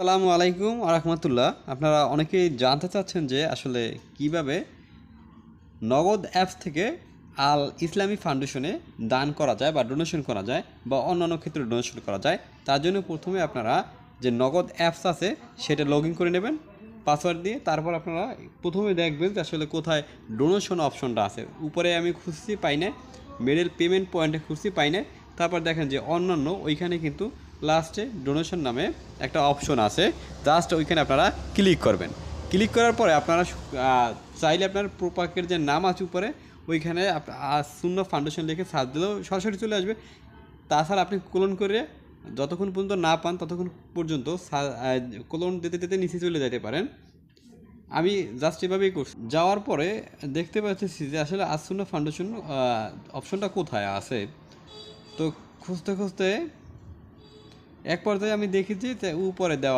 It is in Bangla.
আসসালামু আলাইকুম আরহামতুল্লাহ আপনারা অনেকেই জানতে চাচ্ছেন যে আসলে কীভাবে নগদ অ্যাপস থেকে আল ইসলামী ফাউন্ডেশনে দান করা যায় বা ডোনেশন করা যায় বা অন্যান্য ক্ষেত্রে ডোনেশন করা যায়, তার জন্য প্রথমে আপনারা যে নগদ অ্যাপস আছে সেটা লগ করে নেবেন, পাসওয়ার্ড দিয়ে তারপর আপনারা প্রথমে দেখবেন যে আসলে কোথায় ডোনেশন অপশনটা আছে। উপরে আমি খুঁজছি, পাই না মিডল পেমেন্ট পয়েন্টে খুঁজছি, পাই না তারপর দেখেন যে অন্যান্য, ওইখানে কিন্তু লাস্টে ডোনেশন নামে একটা অপশন আছে। জাস্ট ওইখানে আপনারা ক্লিক করবেন। ক্লিক করার পরে আপনারা চাইলে আপনার প্রোপাকের যে নাম আছে উপরে, ওইখানে শূন্য ফাউন্ডেশন লিখে সার্চ দিলেও সরাসরি চলে আসবে। তাছাড়া আপনি কোলন করে যতক্ষণ পর্যন্ত না পান, ততক্ষণ পর্যন্ত কোলন দিতে দিতে নিচে চলে যেতে পারেন। আমি জাস্ট এভাবেই করছি। যাওয়ার পরে দেখতে পাচ্ছি যে আসলে আসুনা ফাউন্ডেশন অপশনটা কোথায় আছে? তো খুঁজতে খুঁজতে এক পর্যায়ে আমি দেখেছি উপরে দেওয়া